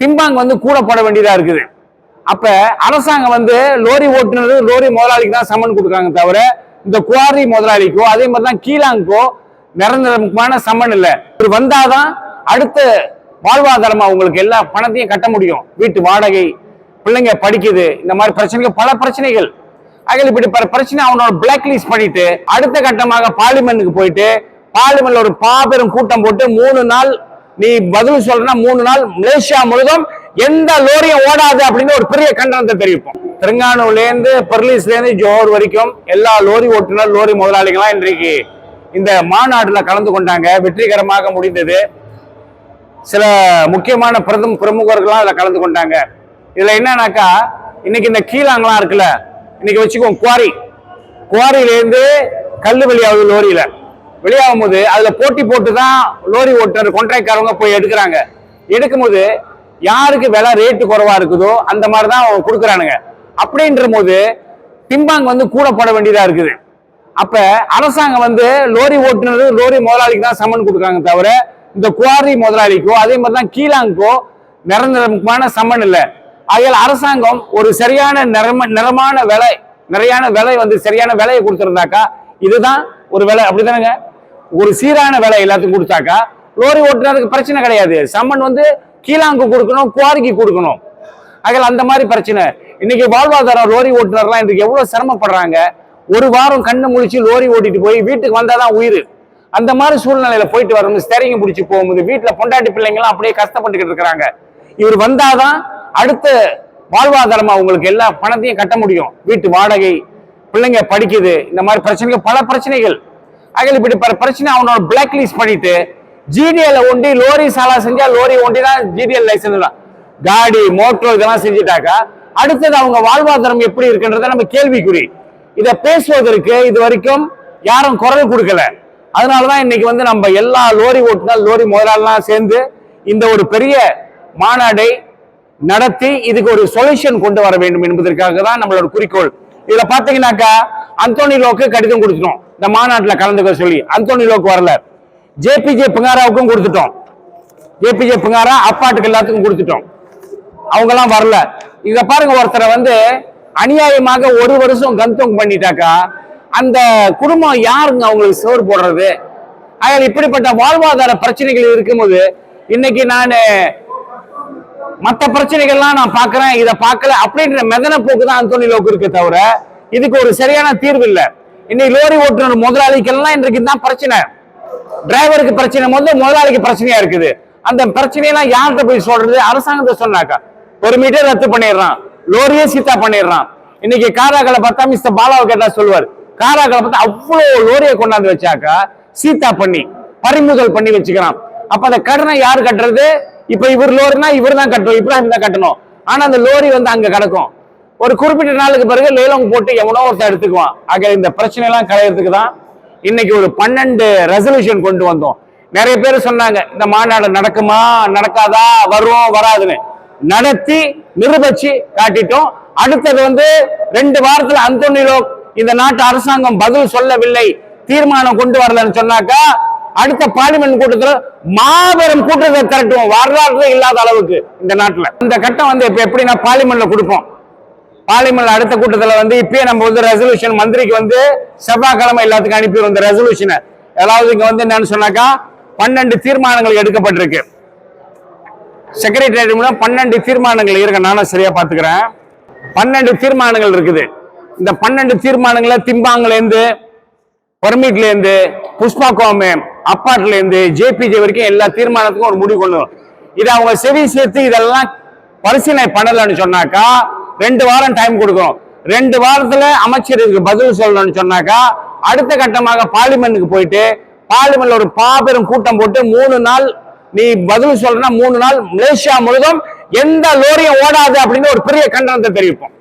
டிம்பாங் வந்து கூட போட வேண்டியதா இருக்குது. அப்ப அரசாங்கம் வந்து லோரி ஓட்டுநர் லோரி முதலாளிக்கு தான் சம்மன் கொடுக்குறாங்க தவிர இந்த குவாரி முதலாளிக்கோ அதே மாதிரி தான் கீழாங்கோ நிரந்தரமான சம்மன் இல்லை. இவர் வந்தாதான் அடுத்த வாழ்வாதாரமா உங்களுக்கு எல்லா பணத்தையும் கட்ட முடியும். வீட்டு வாடகை பிள்ளைங்க படிக்குது இந்த மாதிரி பிரச்சனைகள் பல பிரச்சனைகள். ஆகல இப்படி பல பிரச்சனை அவனோட பிளாக் லிஸ்ட் பண்ணிட்டு அடுத்த கட்டமாக பார்லிமெண்ட்டுக்கு போயிட்டு பார்லிமெண்ட்ல ஒரு பாபெரும் கூட்டம் போட்டு மூணு நாள் நீ பதில் சொல்றனா மூணு நாள் மலேசியா முழுதும் எந்த லோரியும் ஓடாது அப்படின்னு ஒரு பெரிய கண்டனத்தை தெரிவிப்போம். திருங்கானூர்ல இருந்து பெர்லிஸ்ல இருந்து ஜோஹர் வரைக்கும் எல்லா லோரி ஓட்டுநர் லோரி முதலாளிகளாம் இன்றைக்கு இந்த மாநாட்டில் கலந்து கொண்டாங்க. வெற்றிகரமாக முடிந்தது. சில முக்கியமான பிரதம பிரமுகர்கள்லாம் அதில் கலந்து கொண்டாங்க. இதில் என்னன்னாக்கா இன்னைக்கு இந்த கீழாங்கலாம் இருக்குல்ல இன்னைக்கு வச்சுக்கோங்க குவாரி. குவாரியிலேருந்து கல் வெளியாகுது லோரியில். வெளியாகும் போது அதுல போட்டி போட்டு தான் லோரி ஓட்டுநர் கொண்ட்ராக்ட்காரவங்க போய் எடுக்கிறாங்க. எடுக்கும்போது யாருக்கு விலை ரேட்டு குறைவா இருக்குதோ அந்த மாதிரி தான் அவங்க கொடுக்குறானுங்க. அப்படின்ற போது டிம்பாங் வந்து கூட போட வேண்டியதா இருக்குது. அப்ப அரசாங்கம் வந்து லோரி ஓட்டுநர் லோரி முதலாளிக்கு தான் சம்மன் கொடுக்குறாங்க தவிர இந்த குவாரி முதலாளிக்கோ அதே மாதிரி தான் கீழாங்கோ நிரந்தரமான சம்மன் இல்லை. ஆகையால் அரசாங்கம் ஒரு சரியான நிறம நிறமான விலை நிறையான விலை வந்து சரியான விலையை கொடுத்துருந்தாக்கா இதுதான் ஒரு விலை. அப்படிதானங்க ஒரு சீரான விலை எல்லாத்துக்கும் கொடுத்தாக்கா லோரி ஓட்டுறதுக்கு பிரச்சனை கிடையாது. சம்மன் வந்து கீழாங்கு கொடுக்கணும் குவாரிக்கு கொடுக்கணும். அதில் அந்த மாதிரி பிரச்சனை. இன்னைக்கு வாழ்வாதாரம் லோரி ஓட்டுநர்லாம் இன்றைக்கு எவ்வளோ சிரமப்படுறாங்க? ஒரு வாரம் கண்ணு முழிச்சு லோரி ஓட்டிட்டு போய் வீட்டுக்கு வந்தால் தான் உயிர். அந்த மாதிரி சூழ்நிலையில போயிட்டு வரும்போது ஸ்டேரிங் பிடிச்சி போகும்போது வீட்டில் பொண்டாட்டி பிள்ளைங்களாம் அப்படியே கஷ்டப்பட்டுக்கிட்டு இருக்கிறாங்க. இவர் வந்தாதான் அடுத்த வாழ்வாதாரமாக அவங்களுக்கு எல்லா பணத்தையும் கட்ட முடியும். வீட்டு வாடகை பிள்ளைங்க படிக்குது இந்த மாதிரி பிரச்சனைகள் பல பிரச்சனைகள். ஆகல இப்படி பிரச்சனை அவனோட பிளாக் லிஸ்ட் பண்ணிட்டு ஜிடிஎல் ஒண்டி லோரி சாலா செஞ்சா லோரி ஒண்டி தான் ஜிடிஎல் லைசன்ஸ் தான் காடி மோட்டர் இதெல்லாம் செஞ்சுட்டாக்கா அடுத்தது அவங்க வாழ்வாதாரம் எப்படி இருக்குன்றத நம்ம கேள்விக்குறி. இதை பேசுவதற்கு இது வரைக்கும் யாரும் குரல் கொடுக்கல. அதனாலதான் இன்னைக்கு வந்து நம்ம எல்லா லோரி ஓட்டுநர் லோரி முதலாளெல்லாம் சேர்ந்து இந்த ஒரு பெரிய மாநாடை நடத்தி இதுக்கு ஒரு சொல்யூஷன் கொண்டு வர வேண்டும் என்பதற்காக தான் நம்மளோட குறிக்கோள். இதுல பாத்தீங்கன்னாக்கா அந்தோனி லோக்கு கடிதம் கொடுத்துட்டோம். இந்த மாநாட்டில் கலந்துக்க சொல்லி அந்தோனி லோக்கு வரல. ஜேபிஜே புங்காராவுக்கும் கொடுத்துட்டோம். ஜேபிஜே புங்காரா அப்பாட்டுக்கு எல்லாத்துக்கும் கொடுத்துட்டோம். அவங்கெல்லாம் வரல. இத பாருங்க ஒருத்தரை வந்து அநியாயமாக ஒரு வருஷம் கந்தோங் பண்ணிட்டாக்கா அந்த குடும்பம் யாருங்க அவங்களுக்கு சோறு போடுறது? அதில் இப்படிப்பட்ட வாழ்வாதார பிரச்சனைகள் இருக்கும்போது இன்னைக்கு நான் மற்ற பிரச்சனைகள்லாம் நான் பார்க்கறேன் இதை பார்க்கல அப்படின்ற மெதன போக்கு தான் அந்தோனி லோக்கு இருக்கு தவிர இதுக்கு ஒரு சரியான தீர்வு இல்லை. இன்னைக்கு லோரி ஓட்டுநர் முதலாளிக்கெல்லாம் இன்றைக்கு தான் பிரச்சனை. டிரைவருக்கு பிரச்சனை முதல்ல முதலாளிக்கு பிரச்சனையா இருக்குது. அந்த பிரச்சனையெல்லாம் யார்கிட்ட போய் சொல்றது? அரசாங்கத்தை சொன்னாக்கா. ஒரு மீட்டர் ரத்து பண்ணிடுறான். லோரியே சீத்தா பண்ணிடுறான். இன்னைக்கு காராக்களை பார்த்தா மிஸ்டர் பாலாவை கேட்டா சொல்லுவார்? காராக்களை பார்த்தா அவ்வளோ லோரியை கொண்டாந்து வச்சாக்கா சீத்தா பண்ணி பறிமுதல் பண்ணி வச்சுக்கிறான். அப்ப அந்த கடனை யார் கட்டுறது? இப்ப இவர் லோரினா இவர் தான் கட்டணும் இப்ராஹிம் தான் கட்டணும். ஆனா அந்த லோரி வந்து அங்க கிடக்கும். ஒரு குறிப்பிட்ட நாளுக்கு பிறகு லேலம் போட்டு எவனோ ஒருத்தர் எடுத்துக்குவான். ஆக இந்த பிரச்சனை எல்லாம் களையறதுக்கு தான் இன்னைக்கு ஒரு பன்னெண்டு ரெசல்யூஷன் கொண்டு வந்தோம். நிறைய பேர் சொன்னாங்க இந்த மாநாடு நடக்குமா நடக்காதா வரும் வராதுன்னு. நடத்தி நிரூபிச்சு காட்டிட்டோம். அடுத்தது வந்து ரெண்டு வாரத்துல அந்தோனிலோ இந்த நாட்டு அரசாங்கம் பதில் சொல்லவில்லை தீர்மானம் கொண்டு வரலன்னு சொன்னாக்கா அடுத்த பார்லிமெண்ட் கூட்டத்தில் மாபெரும் கூட்டத்தை திரட்டுவோம். வரலாறு இல்லாத அளவுக்கு இந்த நாட்டில். இந்த கட்டம் வந்து இப்போ எப்படின்னா பார்லிமெண்ட்ல கொடுப்போம். பார்லிமெண்ட் அடுத்த கூட்டத்தில் வந்து இப்பயே நம்ம வந்து ரெசல்யூஷன் மந்திரிக்கு வந்து செவ்வாய்க்கிழமை எல்லாத்துக்கும் அனுப்பிடுவோம் இந்த ரெசல்யூஷனை அதாவது இங்க வந்து என்னன்னு சொன்னாக்கா பன்னெண்டு தீர்மானங்கள் எடுக்கப்பட்டிருக்கு. செக்ரட்டரியேட் மூலம் பன்னெண்டு தீர்மானங்கள் இருக்கு நானும் சரியா பாத்துக்கிறேன். பன்னெண்டு தீர்மானங்கள் இருக்குது. இந்த பன்னெண்டு தீர்மானங்களை திம்பாங்கிலேருந்து பர்மிட்லேருந்து புஷ்பா கோமே அப்பாட்ல இருந்து ஜேபிஜே வரைக்கும் எல்லா தீர்மானத்துக்கும் ஒரு முடிவு கொண்டு இதை இது அவங்க செவி சேர்த்து இதெல்லாம் பரிசீலனை பண்ணலன்னு சொன்னாக்கா ரெண்டு வாரம் டைம் கொடுக்கணும் ரெண்டு வாரத்துல அமைச்சர் இதுக்கு பதில் சொல்லணும்னு சொன்னாக்கா அடுத்த கட்டமாக பார்லிமெண்ட்டுக்கு போயிட்டு பார்லிமெண்ட்ல ஒரு பாபெரும் கூட்டம் போட்டு மூணு நாள் நீ பதில் சொல்றனா மூணு நாள் மலேசியா முழுதும் எந்த லோரியும் ஓடாது அப்படின்னு ஒரு பெரிய கண்டனத்தை தெரிவிப்போம்.